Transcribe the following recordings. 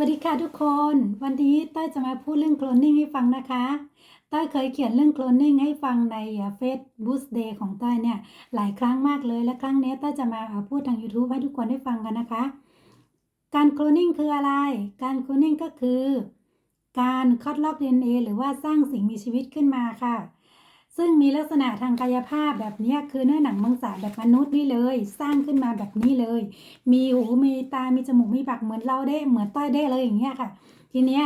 วัสดีค่ะทุกคน วันนี้ต้อยจะมาพูดเรื่องโคลนนิ่งให้ฟังนะคะ ต้อยเคยเขียนเรื่องโคลนนิ่งให้ฟังในเฟซบุ๊กเดย์ของต้อยเนี่ยหลายครั้งมากเลย และครั้งนี้ต้อยจะมาพูดทาง YouTube ให้ทุกคนได้ฟังกันนะคะ การโคลนนิ่งคืออะไร การโคลนนิ่งก็คือ การคัดลอก DNA หรือว่าสร้างสิ่งมีชีวิตขึ้นมาค่ะ ซึ่งมีลักษณะทางกายภาพแบบนี้คือเนื้อหนังมังสาแบบมนุษย์นี่เลย สร้างขึ้นมาแบบนี้เลย มีหูมีตามีจมูกมีปากเหมือนเราได้เหมือนต้อยได้เลยอย่างเงี้ยค่ะ ทีเนี้ย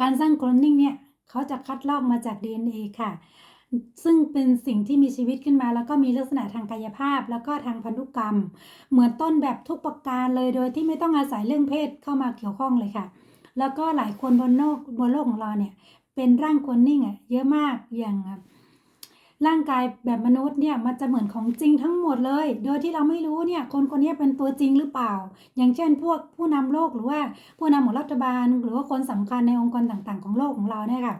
การสร้างโคลนนิ่งเนี่ยเขาจะคัดลอกมาจาก DNA ค่ะ ซึ่งเป็นสิ่งที่มีชีวิตขึ้นมา แล้วก็มีลักษณะทางกายภาพ แล้วก็ทางพันธุกรรม เหมือนต้นแบบทุกประการเลยโดยที่ไม่ต้องอาศัยเรื่องเพศเข้ามาเกี่ยวข้องเลยค่ะแล้วก็หลายคนบนโลกบนโลกของเราเนี่ย เป็นร่างคนนิ่งอะเยอะมากอย่างร่างกายแบบมนุษย์เนี่ยมันจะเหมือนของจริงทั้งหมดเลย โดยที่เราไม่รู้เนี่ยคนคนนี้เป็นตัวจริงหรือเปล่า อย่างเช่น พวกผู้นำโลกหรือว่าผู้นำของรัฐบาล หรือว่าคนสำคัญในองค์กรต่างๆ ของโลกของเราเนี่ยค่ะ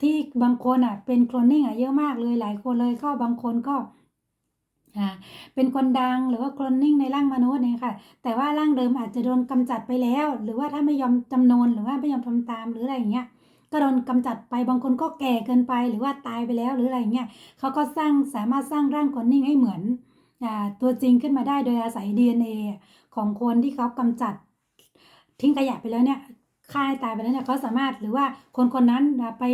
ที่บางคนอะเป็นโคลนนิ่งอะเยอะมากเลยหลายคนเลยก็บางคนก็อ่าเป็นคนดังหรือว่าโคลนนิ่งในร่างมนุษย์เนี่ยค่ะ แต่ว่าร่างเดิมอาจจะโดนกำจัดไปแล้ว หรือว่าถ้าไม่ยอมจำนนหรือว่าไม่ยอมทำตามหรืออะไรอย่างเงี้ย ก็โดนกำจัดไปบางคนก็แก่เกินไปหรือว่าตายไปแล้วหรืออะไรเงี้ยเขาก็สร้างสามารถสร้างร่างคนนิ่งให้เหมือนอตัวจริงขึ้นมาได้โดยอาศัย DNA ของคนที่เขากำจัดทิ้งขยะไปแล้วเนี่ยฆ่าให้ตายไปแล้วเนี่ยเขาสามารถหรือว่าคนคนนั้นไป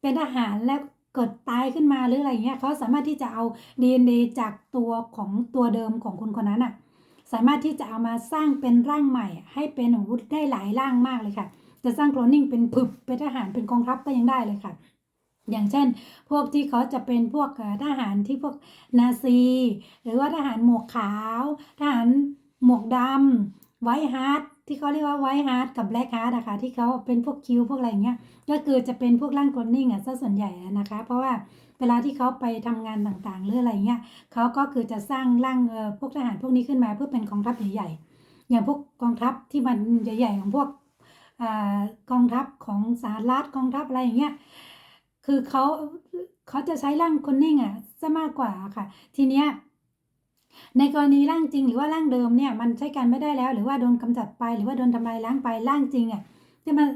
เป็นทหารแล้วเกิดตายขึ้นมาหรืออะไรเงี้ยเขาสามารถที่จะเอา DNA จากตัวของตัวเดิมของคนคนนั้นอะสามารถที่จะเอามาสร้างเป็นร่างใหม่ ให้เป็นอาวุธได้หลายร่างมากเลยค่ะ จะสร้างโคลนนิ่งเป็นผึบเป็นทหารเป็นกองทัพก็ยังได้เลยค่ะ อย่างเช่น พวกที่เขาจะเป็นพวกทหารที่พวกนาซี หรือว่าทหารหมวกขาว ทหารหมวกดำไวฮาร์ดที่เขาเรียกว่าไวฮาร์ดกับแบล็กฮาร์ดอะค่ะที่เขาเป็นพวกคิวพวกอะไรเงี้ยก็คือจะเป็นพวกร่างโคลนนิ่งอะซะส่วนใหญ่นะคะ เพราะว่าเวลาที่เขาไปทำงานต่างๆหรืออะไรเงี้ยเขาก็คือจะสร้างร่างเออพวกทหารพวกนี้ขึ้นมาเพื่อเป็นกองทัพใหญ่ๆอย่างพวกกองทัพที่มันใหญ่ๆของพวก อกองทัพของสหรัฐกองทัพอะไรอย่างเงี้ยคือเขาเขาจะใช้ร่างคนนิ่งอะซะมากกว่าค่ะ ทีเนี้ยในกรณีร่างจริงหรือว่าร่างเดิมเนี่ยมันใช้การไม่ได้แล้ว หรือว่าโดนกำจัดไปหรือว่าโดนทำลายล้างไปร่างจริงอะที่มัน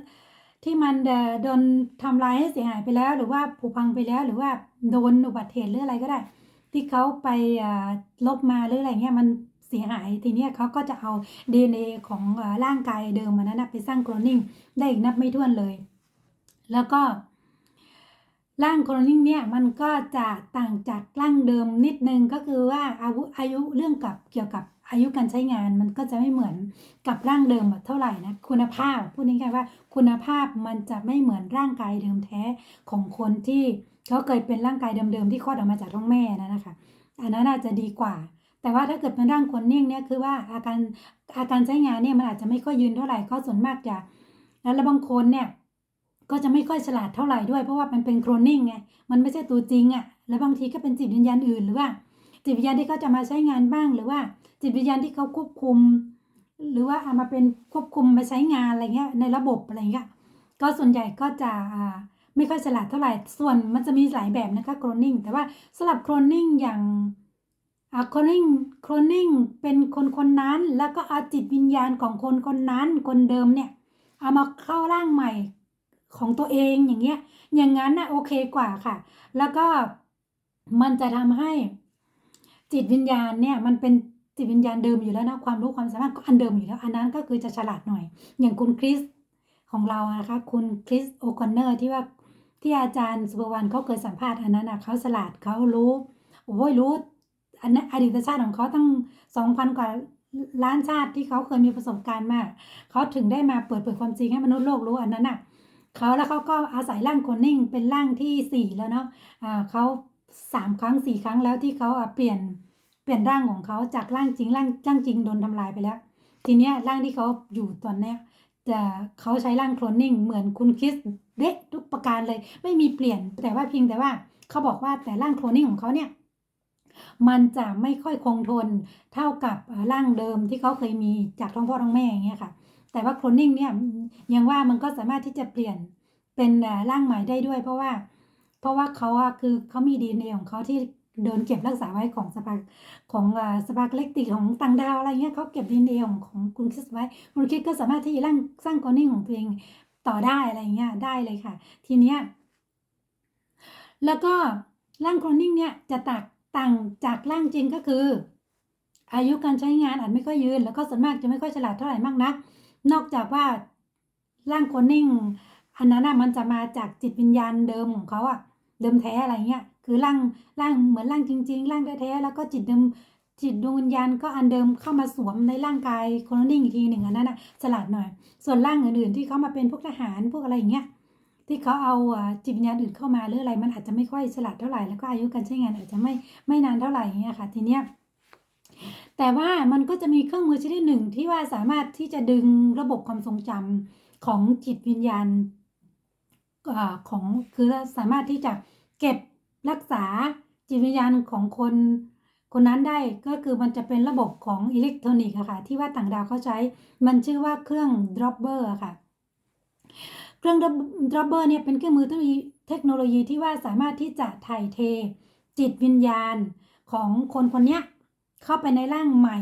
ที่มันโดนทำลายให้เสียหายไปแล้ว หรือว่าผุพังไปแล้ว หรือว่าโดนอุบัติเหตุหรืออะไรก็ได้ ที่เขาไปลบมาหรืออะไรเงี้ยมัน เสียหาย ทีเนี้ยเขาก็จะเอา DNA ของเอ่อร่างกายเดิมมันนั้นไปสร้างโคลนนิ่งได้อีกนับไม่ถ้วนเลย แล้วก็ร่างโคลนนิ่งเนี่ยมันก็จะต่างจากร่างเดิมนิดนึงก็คือว่าอายุอายุเรื่องกับเกี่ยวกับอายุการใช้งานมันก็จะไม่เหมือนกับร่างเดิมเท่าไหร่นะคุณภาพพูดง่ายๆว่า คุณภาพมันจะไม่เหมือนร่างกายเดิมแท้ของคนที่เขาเคยเป็นร่างกายเดิมๆที่คลอดออกมาจากท้องแม่นะนะคะอันนั้นอาจจะดีกว่า แต่ว่าถ้าเกิดเป็นร่างคนนิ่งเนี่ยคือว่าอาการอาการใช้งานเนี่ยมันอาจจะไม่ค่อยยืนเท่าไหร่ก็ส่วนมากจะแล้วบางคนเนี่ยก็จะไม่ค่อยฉลาดเท่าไหร่ด้วยเพราะว่ามันเป็นโครนนิ่งไงมันไม่ใช่ตัวจริงอะ่ะแล้วบางทีก็เป็นจิตวิญญาณอื่นหรือว่า จิตวิญญาณที่เขาจะมาใช้งานบ้างหรือว่า จิตวิญญาณที่เขาควบคุม หรือว่าเอามาเป็นควบคุมมาใช้งานอะไรเงี้ยในระบบอะไรเงี้ยก็ส่วนใหญ่ก็จะไม่ค่อยฉลาดเท่าไหร่ ส่วนมันจะมีหลายแบบนะคะโครนนิ่งแต่ว่าสำหรับโครนนิ่งอย่าง คลนิ่งโคลนิ่งเป็นคนคนนั้น แล้วก็เอาจิตวิญญาณของคนคนนั้น คนเดิมเนี่ย เอามาเข้าร่างใหม่ของตัวเองอย่างเงี้ย อย่างนั้นน่ะโอเคกว่าค่ะ แล้วก็มันจะทำให้จิตวิญญาณเนี่ยมันเป็นจิตวิญญาณเดิมอยู่แล้วนะความรู้ความสามารถก็อันเดิมอยู่แล้ว อันนั้นก็คือจะฉลาดหน่อย อย่างคุณคริสของเราอะนะคะคุณคริสโอคอนเนอร์ที่ว่าที่อาจารย์สุภวรรณเขาเคยสัมภาษณ์อันนั้นอะเขาฉลาดเขารู้โอ้ยรู้ อันนั้นอดีตชาติของเขาตั้งสองพันกว่าล้านชาติที่เขาเคยมีประสบการณ์มาเขาถึงได้มาเปิดเผยความจริงให้มนุษย์โลกรู้อันนั้นน่ะเขาแล้วเขาก็อาศัยร่างคนนิ่งเป็นร่างที่สี่แล้วเนาะอ่าเขาสามครั้งสี่ครั้งแล้วที่เขาเปลี่ยนเปลี่ยนร่างของเขาจากร่างจริงร่างจ้างจริงโดนทำลายไปแล้ว ทีเนี้ยร่างที่เขาอยู่ตอนเนี้ยจะเขาใช้ร่างโคลนนิ่งเหมือนคุณคริสเด็กทุกประการเลย ไม่มีเปลี่ยนแต่ว่าเพียงแต่ว่าเขาบอกว่าแต่ร่างโคลนนิ่งของเขาเนี่ย มันจะไม่ค่อยคงทนเท่ากับร่างเดิมที่เขาเคยมีจากท้องพ่อท้องแม่อย่างเงี้ยค่ะ แต่ว่าโคลนนิ่งเนี่ยยังว่ามันก็สามารถที่จะเปลี่ยนเป็นร่างใหม่ได้ด้วย เพราะว่า เพราะว่าเขาคือเขามีดีเอ็นเอของเขาที่โดนเก็บรักษาไว้ของสปาของสปาเล็กติของต่างดาวอะไรเงี้ยเขาเก็บดีเอ็นของของคุณคริสไว้คุณคริสก็สามารถที่จะร่างสร้างกรนิ่งของตัวเองต่อได้อะไรเงี้ยได้เลยค่ะ ทีเนี้ยแล้วก็ร่างโคลนนิ่งเนี่ยจะต่าง ต่างจากร่างจริงก็คือ อายุการใช้งานอาจไม่ค่อยยืน แล้วก็ส่วนมากจะไม่ค่อยฉลาดเท่าไหร่มากนัก นอกจากว่าร่างคนนิ่งอันนั้นน่ะมันจะมาจากจิตวิญญาณเดิมของเขาอะเดิมแท้อะไรเงี้ยคือร่างร่างเหมือนร่างจริง ๆ ร่างแท้ๆแล้วก็จิตเดิมจิตดวงวิญญาณก็อันเดิมเข้ามาสวมในร่างกายคนนิ่งอีกทีหนึ่งอันนั้นนะฉลาดหน่อย ส่วนร่างอื่นๆที่เขามาเป็นพวกทหารพวกอะไรอย่างเงี้ย ที่เขาเอาจิตวิญญาณอื่นเข้ามาหรืออะไร มันอาจจะไม่ค่อยฉลาดเท่าไหร่แล้วก็อายุการใช้งานอาจจะไม่ไม่นานเท่าไหร่เงี้ยค่ะ ทีเนี้ยแต่ว่ามันก็จะมีเครื่องมือชนิดหนึ่งที่ว่าสามารถที่จะดึงระบบความทรงจำของจิตวิญญาณอของคือสามารถที่จะเก็บรักษาจิตวิญญาณของคนคนนั้นได้ก็คือมันจะเป็นระบบของอิเล็กทรอนิกส์ค่ะที่ว่าต่างดาวเขาใช้มันชื่อว่าเครื่อง dropper อะค่ะ เครื่อง dropper เนี่ยเป็นเครื่องมือเทคโนโลยีที่ว่าสามารถที่จะถ่ายเท จิตวิญญาณของคนคนนี้เข้าไปในร่างใหม่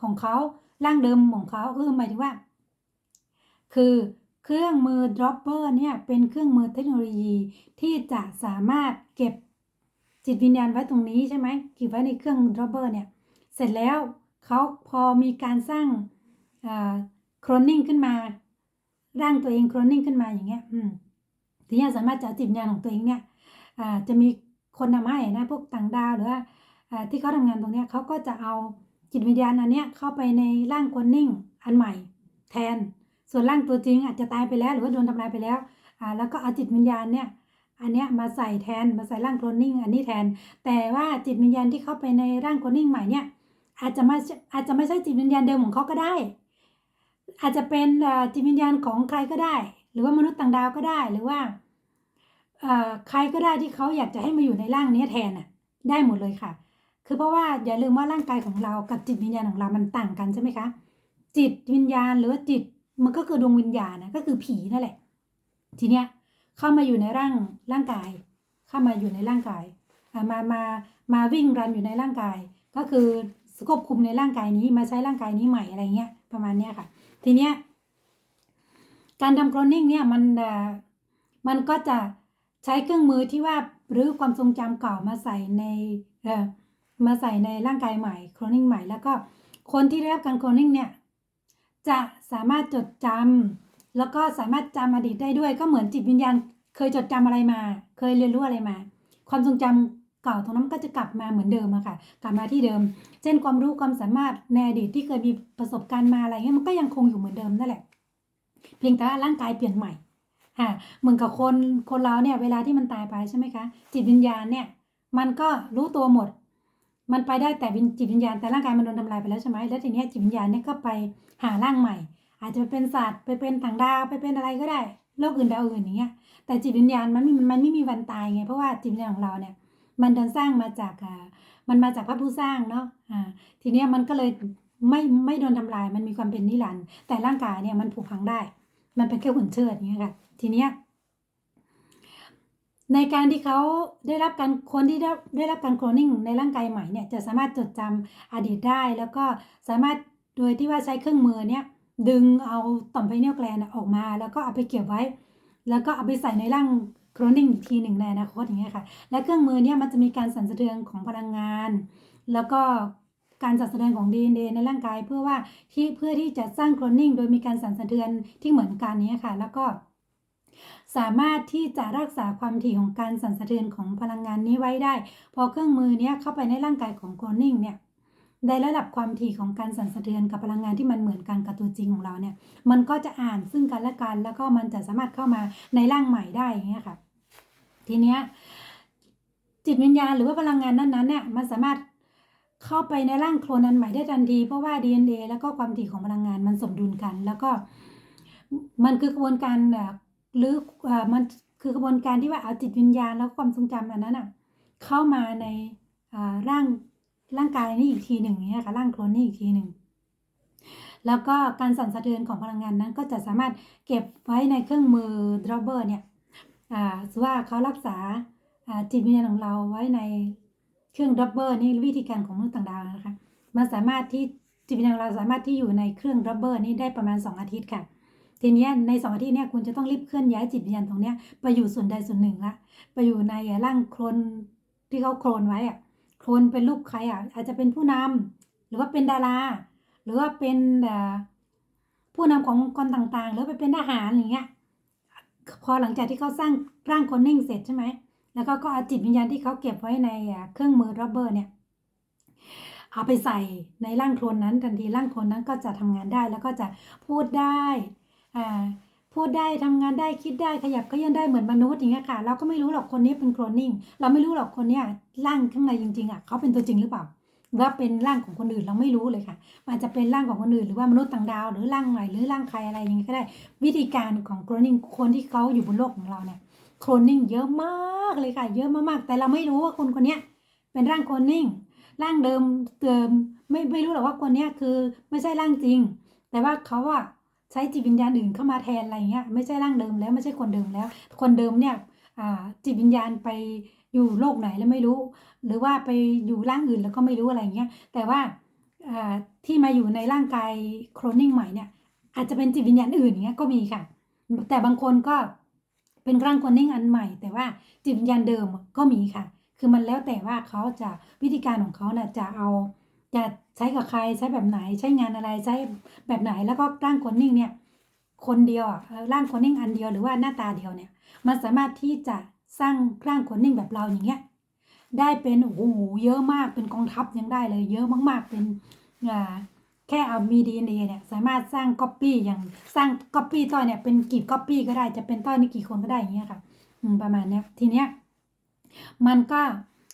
ของเขาร่างเดิมของเขาคือหมายถึงว่า คือเครื่องมือ dropper เนี่ยเป็นเครื่องมือเทคโนโลยีที่จะสามารถเก็บจิตวิญญาณไว้ตรงนี้ใช่ไหมเก็บไว้ในเครื่อง dropper เนี่ยเสร็จแล้วเขาพอมีการสร้างโคลนนิ่งขึ้นมา ร่างตัวเองโคลนนิ่งขึ้นมาอย่างเงี้ยอืมทีนี้สามารถจะเอาจิตวิญญาณของตัวเองเนี่ยจะมีคนนำให้นะพวกต่างดาวหรือว่าที่เขาทำงานตรงเนี้ยเขาก็จะเอาจิตวิญญาณอันเนี้ยเข้าไปในร่างโคลนนิ่งอันใหม่ แทน ส่วนร่างตัวจริงอาจจะตายไปแล้ว หรือว่าโดนทำลายไปแล้วอ่าแล้วก็เอาจิตวิญญาณเนี่ยอันเนี้ยมาใส่แทนมาใส่ร่างโคลนนิ่งอันนี้แทน แต่ว่าจิตวิญญาณที่เข้าไปในร่างโคลนนิ่งใหม่เนี่ยอาจจะไม่อาจจะไม่ใช่จิตวิญญาณเดิมของเขาก็ได้ อาจจะเป็นจิตวิญญาณของใครก็ได้ หรือว่ามนุษย์ต่างดาวก็ได้หรือว่าใครก็ได้ที่เขาอยากจะให้มาอยู่ในร่างนี้แทนน่ะ ได้หมดเลยค่ะ คือเพราะว่าอย่าลืมว่าร่างกายของเรากับจิตวิญญาณของเรามันต่างกันใช่ไหมคะจิตวิญญาณหรือว่าจิตมันก็คือดวงวิญญาณนะก็คือผีนั่นแหละ ทีเนี้ยเข้ามาอยู่ในร่างร่างกาย เข้ามาอยู่ในร่างกายมามามาวิ่งรันอยู่ในร่างกาย ก็คือควบคุมในร่างกายนี้มาใช้ร่างกายนี้ใหม่อะไรเงี้ยประมาณเนี้ยค่ะ ทีเนี้ยการทำโคลนนิ่งเนี่ยมันมันก็จะใช้เครื่องมือที่ว่าหรือความทรงจำเก่ามาใส่ในเอ่อมาใส่ในร่างกายใหม่โคลนนิ่งใหม่ แล้วก็คนที่ได้รับการโคลนนิ่งเนี่ยจะสามารถจดจำแล้วก็สามารถจำอดีตได้ด้วย ก็เหมือนจิตวิญญาณ เคยจดจำอะไรมา เคยเรียนรู้อะไรมา ความทรงจำ เก่าตรงนั้นก็จะกลับมาเหมือนเดิมอะค่ะ กลับมาที่เดิม เช่นความรู้ความสามารถในอดีตที่เคยมีประสบการณ์มาอะไรเงี้ยมันก็ยังคงอยู่เหมือนเดิมนั่นแหละ เพียงแต่ว่าร่างกายเปลี่ยนใหม่ค่ะเหมือนกับคนคนเราเนี่ยเวลาที่มันตายไปใช่ไหมคะจิตวิญญาณเนี่ยมันก็รู้ตัวหมด มันไปได้แต่จิตวิญญาณแต่ร่างกายมันโดนทำลายไปแล้วใช่ไหมแล้วทีนี้จิตวิญญาณเนี่ยก็ไปหาร่างใหม่ อาจจะเป็นสัตว์ไปเป็นต่างดาวไปเป็นอะไรก็ได้โลกอื่นดาวอื่นอย่างเงี้ยแต่จิตวิญญาณมันมันไม่มีวันตายไงเพราะว่าจิตวิญญาณของเราเนี่ย มันโดนสร้างมาจากมันมาจากพระผู้สร้างเนาะอ่าทีเนี้ยมันก็เลยไม่ไม่โดนทำลายมันมีความเป็นนิรันดร์แต่ร่างกายเนี่ยมันผุพังได้ มันเป็นแค่หุ่นเชิดอย่างเงี้ยค่ะทีเนี้ยในการที่เขาได้รับการคนที่ได้ได้รับการโคลนนิ่งในร่างกายใหม่เนี่ยจะสามารถจดจำอดีตได้ แล้วก็สามารถโดยที่ว่าใช้เครื่องมือเนี่ยดึงเอาต่อมไพเนียลแกลนออกมา แล้วก็เอาไปเก็บไว้ แล้วก็เอาไปใส่ในร่าง โคลนนิ่งทีหนึ่งในอนาคตอย่างเงี้ยค่ะ และเครื่องมือเนี่ยมันจะมีการสั่นสะเทือนของพลังงาน แล้วก็การสั่นสะเทือนของ DNA ในร่างกายเพื่อว่าที่เพื่อที่จะสร้างโคลนนิ่งโดยมีการสั่นสะเทือนที่เหมือนกันนี้ค่ะ แล้วก็สามารถที่จะรักษาความถี่ของการสั่นสะเทือนของพลังงานนี้ไว้ได้ พอเครื่องมือเนี้ยเข้าไปในร่างกายของโคลนนิ่งเนี่ยได้ระดับความถี่ของการสั่นสะเทือนกับพลังงานที่มันเหมือนกันกับตัวจริงของเราเนี่ย มันก็จะอ่านซึ่งกันและกัน แล้วก็มันจะสามารถเข้ามาในร่างใหม่ได้อย่างเงี้ยค่ะ ทีเนี้ยจิตวิญญาณหรือว่าพลังงานนั้นๆเนี่ยมันสามารถเข้าไปในร่างโคลนนั้นใหม่ได้ทันที เพราะว่า DNA แล้วก็ความถี่ของพลังงานมันสมดุลกัน แล้วก็มันคือกระบวนการหรือมันคือกระบวนการที่ว่าเอาจิตวิญญาณแล้วความทรงจำอันนั้นอะเข้ามาในร่างร่างกายนี้อีกทีหนึ่งเนี่ยค่ะร่างโคลนนี่อีกทีหนึ่งแล้วก็การสั่นสะเทือนของพลังงานนั้นก็จะสามารถเก็บไว้ในเครื่องมือ dropper เนี่ย ว่าเขารักษาจิตวิญญาณของเราไว้ในเครื่องดับเบิลนี่วิธีการของมนุษย์ต่างดาวนะคะ มันสามารถที่จิตวิญญาณเราสามารถที่อยู่ในเครื่องดับเบิลนี้ได้ประมาณ 2 อาทิตย์ค่ะทีนี้ใน2องอาทิตย์เนี่ยคุณจะต้องรีบเคลื่อนย้ายจิตวิญญาณตรงเนี้ยไปอยู่ส่วนใดส่วนหนึ่งละไปอยู่ในร่างโคลนที่เขาโคลนไว้อะโคลนเป็นรูปใครอะอาจจะเป็นผู้นำหรือว่าเป็นดารา หรือว่าเป็นผู้นำขององค์กรต่างๆ หรือไปเป็นทหารอย่างเงี้ย พอหลังจากที่เขาสร้างร่างคนนิ่งเสร็จใช่ไหม แล้วก็ก็เอาจิตวิญญาณที่เขาเก็บไว้ในเครื่องมือรับเบอร์เนี่ย เอาไปใส่ในร่างโคลนนั้นทันทีร่างโคลนนั้นก็จะทำงานได้แล้วก็จะพูดได้อ่าพูดได้ทำงานได้คิดได้ขยับเขยันได้เหมือนมนุษย์อย่างเงี้ยค่ะ เราก็ไม่รู้หรอกคนนี้เป็นโคลนนิ่ง เราไม่รู้หรอกคนเนี้ยร่างข้างในจริงๆอะเขาเป็นตัวจริงหรือเปล่า ว่าเป็นร่างของคนอื่นเราไม่รู้เลยค่ะมันจะเป็นร่างของคนอื่นหรือว่ามนุษย์ต่างดาว หรือร่างใหม่หรือร่างใครอะไรอย่างเงี้ยก็ได้ วิธีการของโคลนนิ่งคนที่เขาอยู่บนโลกของเราเนี่ยโคลนนิ่งเยอะมากเลยค่ะเยอะมากๆแต่เราไม่รู้ว่าคนคนนี้เป็นร่างโคลนนิ่งร่างเดิมเดิมไม่ไม่รู้หรอกว่าคนนี้คือไม่ใช่ร่างจริง แต่ว่าเขาอะใช้จิตวิญญาณอื่นเข้ามาแทนอะไรเงี้ยไม่ใช่ร่างเดิมแล้วไม่ใช่คนเดิมแล้ว คนเดิมเนี่ยอ่าจิตวิญญาณไป อยู่โลกไหนแล้วไม่รู้ หรือว่าไปอยู่ร่างอื่นแล้วก็ไม่รู้อะไรเงี้ยแต่ว่าที่มาอยู่ในร่างกายโคลนนิ่งใหม่เนี่ย อาจจะเป็นจิตวิญญาณอื่นอย่างเงี้ยก็มีค่ะ แต่บางคนก็เป็นร่างโคลนนิ่งอันใหม่ แต่ว่าจิตวิญญาณเดิมก็มีค่ะ คือมันแล้วแต่ว่าเขาจะวิธีการของเขาน่ะจะเอาจะใช้กับใครใช้แบบไหนใช้งานอะไรใช้แบบไหนแล้วก็ร่างโคนนิ่งเนี่ยคนเดียวร่างโคนนิ่งอันเดียวหรือว่าหน้าตาเดียวเนี่ยมันสามารถที่จะ สร้างร่างคนนิ่งแบบเราอย่างเงี้ยได้เป็นโอ้โหเยอะมากเป็นกองทัพยังได้เลย เยอะมากๆเป็นอ่าแค่เอามีดีเเนี่ยสามารถสร้างก๊อปปี้อย่างสร้างก๊อปปี้ต้อยเนี่ยเป็นกี่ก๊อปปี้ก็ได้จะเป็นต้อยนี่กี่คนก็ได้อย่างเงี้ยค่ะประมาณเนี้ยทีเนี้ยมันก็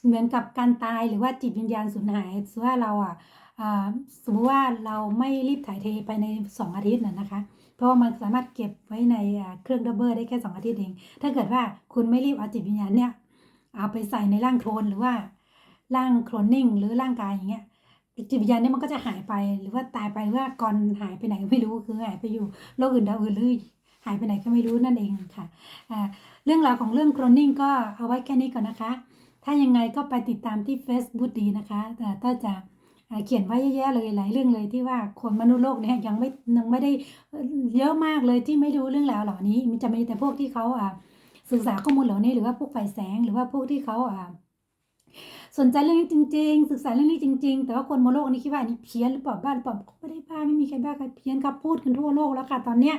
เหมือนกับการตายหรือว่าจิตวิญญาณสูญหายสมมติว่าเราอะสมมติว่าเราไม่รีบถ่ายเทไปใน 2 อาทิตย์น่ะนะคะ เพราะว่ามันสามารถเก็บไว้ในเครื่องดับเบิลได้แค่ 2 อาทิตย์เอง ถ้าเกิดว่าคุณไม่รีบเอาจิตวิญญาณเนี่ยเอาไปใส่ในร่างโคลนหรือว่าร่างโคลนนิ่งหรือร่างกายอย่างเงี้ยจิตวิญญาณเนี่ยมันก็จะหายไปหรือว่าตายไปหรือว่าก่อนหายไปไหนก็ไม่รู้คือหายไปอยู่โลกอื่นดาวอื่นหรือหายไปไหนก็ไม่รู้นั่นเองค่ะเรื่องราวของเรื่องโคลนนิ่งก็เอาไว้แค่นี้ก่อนนะคะ ถ้ายังไงก็ไปติดตามที่ Facebook ดีนะคะแต่ต้าจะ เขียนไว้เยอะแยะเลยหลายเรื่องเลยที่ว่าคนมนุษย์โลกเนี่ยยังไม่ยังไม่ได้เยอะมากเลยที่ไม่รู้เรื่องราวเหล่านี้ มันจะมีแต่พวกที่เขาอ่าศึกษาข้อมูลเหล่านี้หรือว่าพวกฝ่ายแสงหรือว่าพวกที่เขาอ่าสนใจเรื่องนี้จริง ๆ ศึกษาเรื่องนี้จริง ๆ แต่ว่าคนบนโลกนี้คิดว่าอันนี้เพี้ยนหรือเปล่าบ้าหรือเปล่าไม่ได้บ้าไม่มีใครบ้าใครเพี้ยนครับพูดกันทั่วโลกแล้วค่ะ ตอนเนี้ย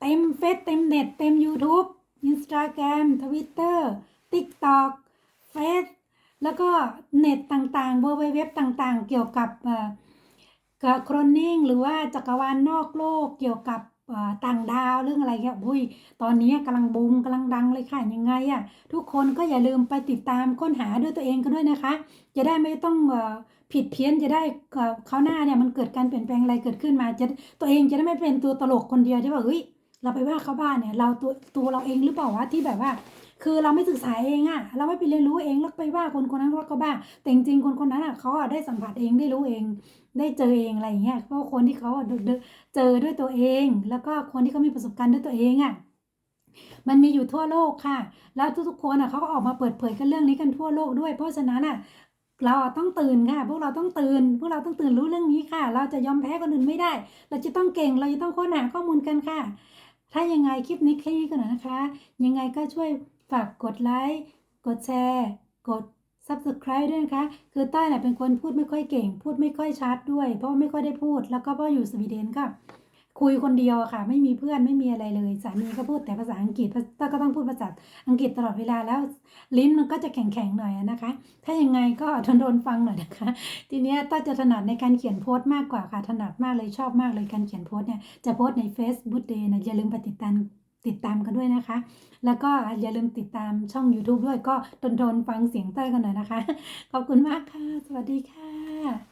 เต็มเฟซเต็มเน็ตเต็ม YouTube Instagram Twitter TikTok เฟซ แล้วก็เน็ตต่างๆเว็บต่างๆ เกี่ยวกับกับโครนนิ่งหรือว่าจักรวาลนอกโลกเกี่ยวกับต่างดาวเรื่องอะไรเงี้ยอุ้ยตอนนี้กำลังบูมกำลังดังเลยค่ะยังไงอะทุกคนก็อย่าลืมไปติดตามค้นหาด้วยตัวเองกันด้วยนะคะ จะได้ไม่ต้องอผิดเพี้ยนจะได้เอ่อคราหน้าเนี่ยมันเกิดการเปลี่ยนแปลงอะไรเกิดขึ้นมาจะตัวเองจะได้ไม่เป็นตัวตลกคนเดียวที่ว่าเฮ้ยเราไปว่าเขาบ้านเนี่ยเราตัวตัวเราเองหรือเปล่าวะที่แบบว่า คือเราไม่ศึกษาเองอะเราไม่ไปเรียนรู้เองแล้วไปว่าคนคนนั้นว่าเขาบ้า แต่จริงคนคนนั้นอะเขาอะได้สัมผัสเองได้รู้เอง ได้เจอเองอะไรอย่างเงี้ยเพราะคนที่เขาเจอด้วยตัวเอง แล้วก็คนที่เขามีประสบการณ์ด้วยตัวเองอะมันมีอยู่ทั่วโลกค่ะ แล้วทุกๆคนอะเขาก็ออกมาเปิดเผยกันเรื่องนี้กันทั่วโลกด้วย เพราะฉะนั้นอะเราต้องตื่นค่ะ พวกเราต้องตื่น พวกเราต้องตื่นรู้เรื่องนี้ค่ะ เราจะยอมแพ้คนอื่นไม่ได้ เราจะต้องเก่ง เราจะต้องค้นหาข้อมูลกันค่ะ ถ้ายังไงคลิปนี้แค่นี้ก่อนนะคะ ยังไงก็ช่วย ฝากกดไลค์ กดแชร์ กด subscribe ด้วยนะคะ คือต้อยเนี่ยเป็นคนพูดไม่ค่อยเก่ง พูดไม่ค่อยชัดด้วย เพราะไม่ค่อยได้พูด แล้วก็เพราะอยู่สวีเดนก็คุยคนเดียวค่ะ ไม่มีเพื่อนไม่มีอะไรเลย สามีก็พูดแต่ภาษาอังกฤษต้อยก็ต้องพูดภาษาอังกฤษตลอดเวลาแล้วลิ้นมันก็จะแข็งๆหน่อยนะคะ ถ้ายังไงก็ทนทนฟังหน่อยนะคะ ทีนี้ต้อยจะถนัดในการเขียนโพสต์มากกว่าค่ะ ถนัดมากเลยชอบมากเลยการเขียนโพสต์เนี่ย จะโพสต์ใน Facebook Day นะอย่าลืมไปติดตาม ติดตามกันด้วยนะคะ แล้วก็อย่าลืมติดตามช่อง YouTube ด้วยก็ทนทนฟังเสียงเต้ยกันหน่อยนะคะ ขอบคุณมากค่ะ สวัสดีค่ะ